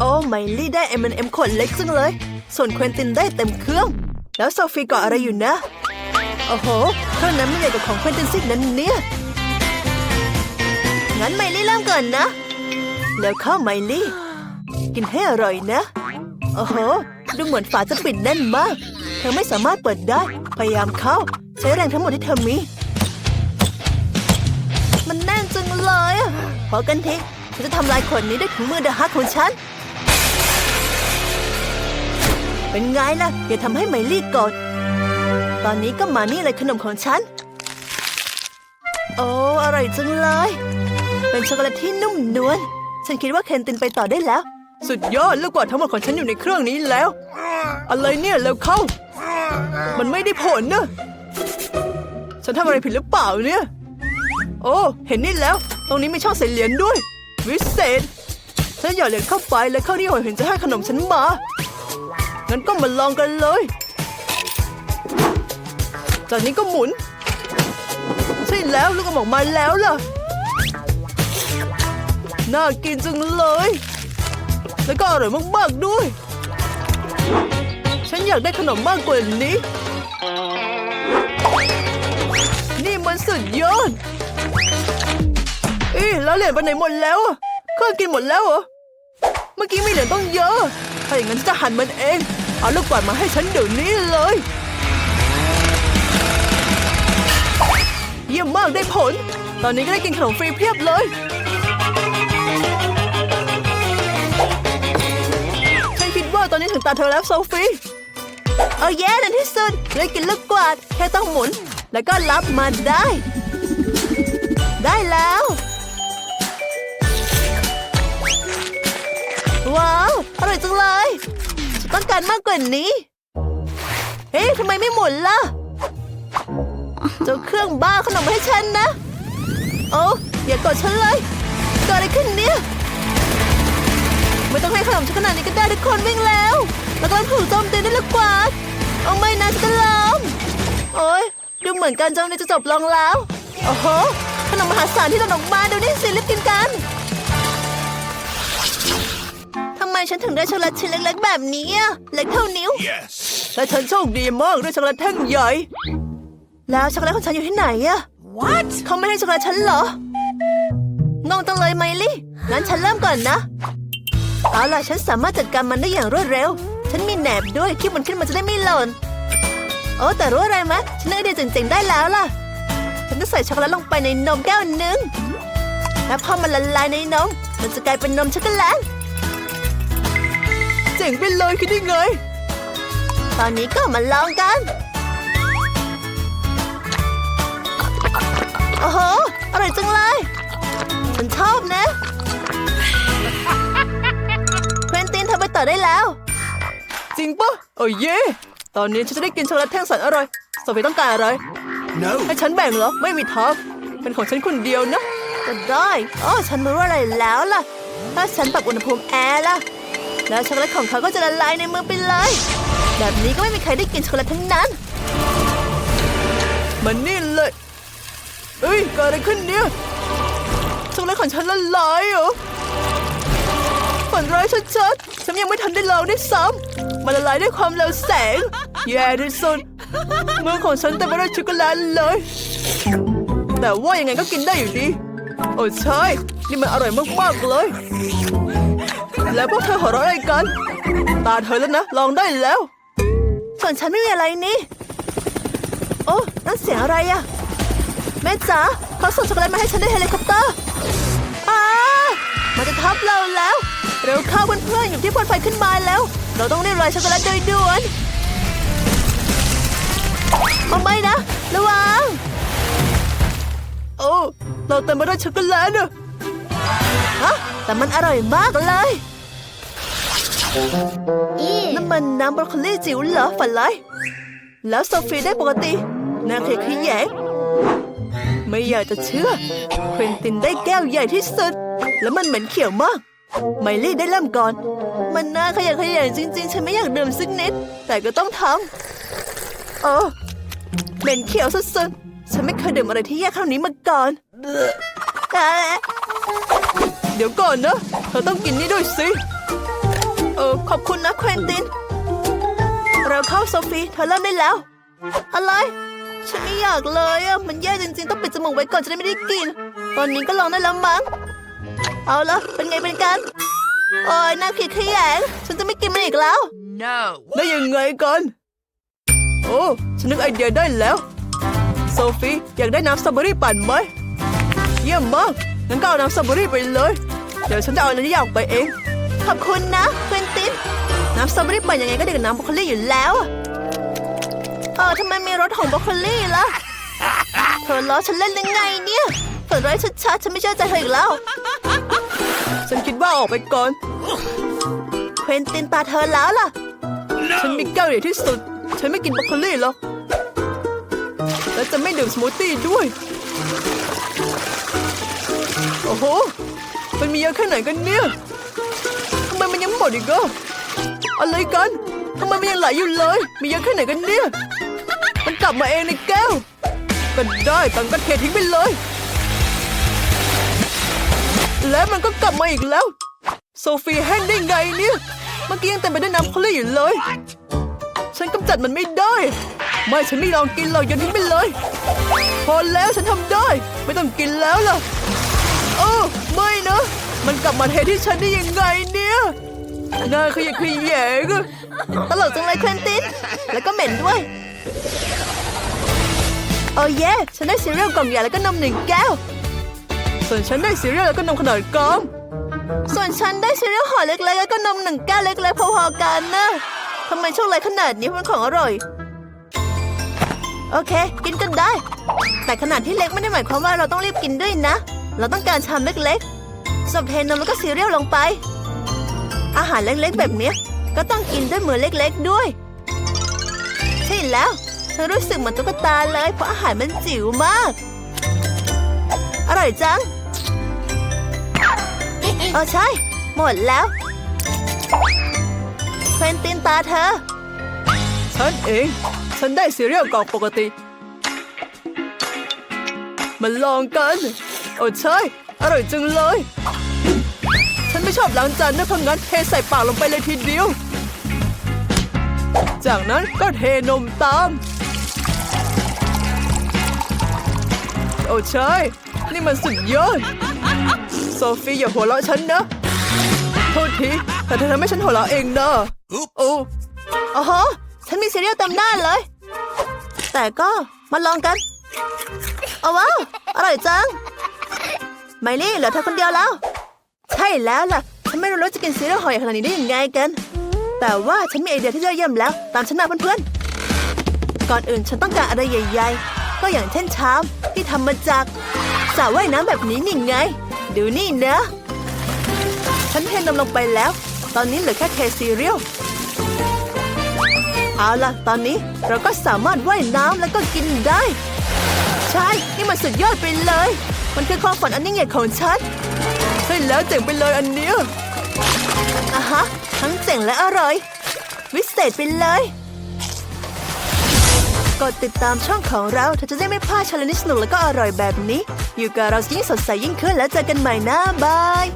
โอ้ไมลี่ได้ M&M ขวดเล็กจังเลย ส่วนเควินตินได้เต็มเครื่อง แล้วโซฟีเกาะอะไรอยู่นะ โอ้โหเครื่องนั้นไม่ใหญ่กว่าของเควินตินสินั้นเนี่ย งั้นไมลี่เริ่มก่อนนะ แล้วเข้าไมลี่ กินให้อร่อยนะ โอ้โห ดูเหมือนฝาจะปิดแน่นมาก เธอไม่สามารถเปิดได้ พยายามเข้า ใช้แรงทั้งหมดที่เธอมี มันแน่นจังเลยพอกันทีฉันจะทำลายขวดนี้ด้วยถุงมือเดอะฮักของฉัน เป็นไงล่ะ อย่าทำให้ไมลี่โกดตอนนี้ก็มานี่เลยขนมของฉัน โอ้อร่อยจังเลย เป็นช็อกโกแลตที่นุ่มนวล ฉันคิดว่าเคนตินไปต่อได้แล้ว สุดยอดลูกกวาทั้งหมดของฉันอยู่ในเครื่องนี้แล้ว อะไรเนี่ยแล้วเข้า มันไม่ได้ผลนะฉันทำอะไรผิดหรือเปล่าเนี่ย โอ้ เห็นนี่แล้ว ตรงนี้มีช่องใส่เหรียญด้วย วิเศษ ฉันหยอดเหรียญเข้าไปและเข้าที่หัวเห็นจะให้ขนมฉันมา งั้นก็มาลองกันเลย จากนี้ก็หมุน ใช่แล้วลูกอมออกมาแล้วล่ะ น่ากินจังเลย แล้วก็อร่อยมากๆด้วย ฉันอยากได้ขนมมากกว่านี้ นี่มันสุดยอดอ๊ะแล้วเหรียญไปไหนหมดแล้วอะเครื่องกินหมดแล้วเหรอ เมื่อกี้มีเหรียญต้องเยอะ ถ้าอย่างนั้นจะหันมันเอง เอาลูกกวาดมาให้ฉันเดี๋ยวนี้เลย เยี่ยมมากได้ผล ตอนนี้ก็ได้กินขนมฟรีเพียบเลย ฉันคิดว่าตอนนี้ถึงตาเธอแล้วโซฟีเอาแย่ในที่สุดได้กินลูกกวาดแค่ต้องหมุน แล้วก็รับมาได้ ได้แล้ว ต้องการมากกว่านี้ เฮ้ยทำไมไม่หมุนล่ะเจ้าเครื่องบ้าขนมให้ฉันนะ โอ้อย่ากดฉันเลยเกิดอะไรขึ้นเนี่ย ไม่ต้องให้ขนมฉันขนาดนี้ก็ได้ทุกคนวิ่งแล้วแล้วก็ถูกโจมตีด้ลูกกวาเอาไม่นะฉันจะล้มโอ้ยดูเหมือนการโจมตีจะจบลงแล้ว โอ้โหขนมมหาศาลที่หล่นออกมาเดูนี่สิรีบกินกัน ไมฉันถึงได้ช็อกโกแลตชิ้นเล็กๆแบบนี้อะเล็กเท่านิ้ว Yes. และฉันโชคดีมากด้วยช็อกโกแลตแท่งใหญ่ แล้วช็อกโกแลตของฉันอยู่ที่ไหนอะ What? เขาไม่ให้ช็อกโกแลตฉันเหรองงจังเลยไมลี่งั้นฉันเริ่มก่อนนะเอาล่ะฉันสามารถจัดการมันได้อย่างรวดเร็ว ฉันมีแหนบด้วยคิดมันขึ้นมาจะได้ไม่หล่นโอ้แต่รู้อะไรไหมฉันนึกไอเดียเจ๋งๆได้แล้วล่ะ ฉันจะใส่ช็อกโกแลตลงไปในนมแก้วหนึ่งแล้วพอมันละลายในนมมันจะกลายเป็นนมช็อกโกแลต เจ๋งไปเลยคิดได้ไง ตอนนี้ก็มาลองกัน โอ้โห อร่อยจังเลย ฉันชอบนะ เควินตินเธอไปต่อได้แล้ว จริงปะโอ้ยเย่ตอนนี้ฉันจะได้กินช็อกโกแลตแท่งแสันอร่อยโซฟีต้องการอะไร No. ให้ฉันแบ่งเหรอ ไม่มีทางเป็นของฉันคนเดียวนะ ก็ได้อ๋อฉันรู้อะไรแล้วล่ะ ถ้าฉันปรับอุณหภูมิแอร์ล่ะ แล้วช็อกโกแลตของเขาก็จะละลายในมือไปเลย แบบนี้ก็ไม่มีใครได้กินช็อกโกแลตทั้งนั้น มันนี่เลยเอ้ยเกิดอะไรขึ้นเนี่ยช็อกโกแลตของฉันละลายเหรอฝันร้ายชัดๆฉันยังไม่ทันได้ลองได้วยซ้ำมันละลายด้วยความเร็วแสง แย่ที่สุดมือของฉันเต็มไปด้วยช็อกโกแลตเลย แต่ว่ายังไงก็กินได้อยู่ดี โอ้ใช่ นี่มันอร่อยมากๆเลย แล้วพวกเธอหัวเราะอะไรกัน ตาเธอแล้วนะ ลองได้แล้ว ส่วนฉันไม่มีอะไรนี่ โอ้นั่นเสียงอะไรอะแม่จ๋าเขาส่งช็อกโกแลตมาให้ฉันด้วยเฮลิคอปเตอร์อ้ามันจะทับเราแล้ว เร็วเข้าเพื่อนๆอยู่ที่พ่นไฟขึ้นมาแล้ว เราต้องรีบลอยช็อกโกแลตโดยด่วนเอาไม่นะ ระวัง โอ้เราเต็มไปด้วยช็อกโกแลตอะฮะแต่มันอร่อยมากเลย นั่นมันน้ำบรอกโคลีจิ๋วเหรอฝันไรายแล้วโซฟีได้ปกตินางเคยขยแยงไม่อยากจะเชื่อเควินตินได้แก้วใหญ่ที่สุด แล้วมันเหม็นเขียวมาก ไมลี่ได้เริ่มก่อน มันน่าขยะขยงจริง ๆ ฉันไม่อยากดื่มสักนิด แต่ก็ต้องทำโอ้เหม็นเขียวสุดๆ ฉันไม่เคยดื่มอะไรที่แย่เท่านี้มาก่อนเอ่อเดี๋ยวก่อนนะเธอต้องกินนี่ด้วยสิ อบคุณนะเควินติน เราเข้าโซฟีเธอเริ่มได้แล้ว อะไร ฉันไม่อยากเลยอะมันแย่จริงๆ ต้องปิดจมูกไว้ก่อนจะได้ไม่ได้กินตอนนี้ก็ลองได้แล้วมั้ง เอาละเป็นไงเป็นกันโอ้ยน่าเกลียดขยงฉันจะไม่กินมันอีกแล้ว No. ได้ยังไงกันโอ้ฉันนึกไอเดียได้แล้วโซฟีอยากได้น้ำสตรอเบอรี่ปั่นไหมเยี่ยมมากงั้นก็เอาน้ำสตรอเบอรี่ไปเลย เดี๋ยวฉันจะเอาอะไรที่อยากไปเอง ขอบคุณนะเควินติน น้ำสตรอเบอรี่ปั่นยังไงก็เด็กบน้ำบรอกโคลี่อยู่แล้วอะเออทำไมมีรสของบรอกโคลี่ล่ะเธอล้อฉันเล่นยังไงเนี่ยฝันร้ายชัดๆฉันไม่เชื่อใจเธออีกแล้ว ฉันคิดว่าออกไปก่อน เควินตินตาเธอแล้วล่ะ ฉันมีแก้วใหญ่ที่สุด ฉันไม่กินบรอกโคลี่หรอก และจะไม่ดื่มสมูทตี้ด้วย โอ้โห มันมีเยอะแค่ไหนกันเนี่ยทำ ไมมันยังไม่หมดอีกอะอะไรกันทำไมมันยังไหลอยู่เลย มีเยอะแค่ไหนกันเนี่ย มันกลับมาเองในแก้ว ก็ได้ตังก็เททิ้งไปเลย และมันก็กลับมาอีกแล้ว โซฟีแห้งได้ไงเนี่ย เมื่อกี้ยังเต็มไปด้วยน้ำโคลี่อยู่เลย ฉันกำจัดมันไม่ได้ ไม่ฉันไม่ลองกินหรอกโยนทิ้งไปเลย พอแล้วฉันทำได้ ไม่ต้องกินแล้วล่ะ โอ้ไม่นะ มันกลับมาเทที่ฉันได้ยังไงเนี่ยน่าขยะขยงอะตลกจังเลยเควินติน แล้วก็เหม็นด้วย โอ้เย่ฉันได้ซีเรียลกล่องใหญ่แล้วก็นมหนึ่งแก้ว ส่วนฉันได้ซีเรียลแล้วก็นมขนาดกลางส่วนฉันได้ซีเรียลห่อเล็กๆแล้วก็นมหนึ่งแก้วเล็กๆพอๆกันนะทำไมโชคร้ายขนาดนี้มันของอร่อย โอเค กินกันได้ แต่ขนาดที่เล็กไม่ได้หมายความว่าเราต้องรีบกินด้วยนะ เราต้องการชามเล็กๆ สับเทนมแล้วก็ซีเรียลลงไป อาหารเล็กๆแบบนี้ก็ต้องกินด้วยมือเล็กๆด้วย ใช่แล้วฉันรู้สึกเหมือนตุ๊กตาเลย เพราะอาหารมันจิ๋วมาก อร่อยจังเออใช่ หมดแล้วเควนตินตาเธอ ฉันเอง ฉันได้ซีเรียลกล่องปกติมาลองกัน โอ้ใช่ อร่อยจังเลย ฉันไม่ชอบล้างจานนะเพราะงั้นเทใส่ปากลงไปเลยทีเดียว จากนั้นก็เทนมตาม โอ้ใช่ นี่มันสุดยอด โซฟีอย่าหัวเราะฉันนะ โทษที แต่เธอทำให้ฉันหัวเราะเองนะ Oops. โอ้โอ้โหฉันมีซีเรียลเต็มหน้าเลย แต่ก็มาลองกัน เอาว้าว อร่อยจัง ไมลี่เหลือเธอคนเดียวแล้ว ใช่แล้วล่ะ ฉันไม่รู้จะกินซีเรียลหอใหญ่ขนาดนี้ได้ยังไงกัน แต่ว่าฉันมีไอเดียที่ยอดเยี่ยมแล้ว ตามฉันมาเพื่อนๆ ก่อนอื่นฉันต้องการอะไรใหญ่ ๆ ก็อย่างเช่นชามที่ทำมาจากสระว่ายน้ำแบบนี้นี่ไง ดูนี่นะ ฉันเทนมลงไปแล้ว ตอนนี้เหลือแค่เทซีเรียลเอาล่ะ ตอนนี้เราก็สามารถว่ายน้ำแล้วก็กินได้ ใช่ นี่มันสุดยอดไปเลย มันคือความฝันอันยิ่งใหญ่ของฉันใช่แล้วเจ๋งไปเลยอันเนี้ยอะฮะ ทั้งเจ๋งและอร่อย วิเศษไปเลย กดติดตามช่องของเราเธอจะได้ไม่พลาดชาเลนจ์สนุกและก็อร่อยแบบนี้ อยู่กับเรายิ่งสดใสยิ่งขึ้นแล้วเจอกันใหม่นะบาย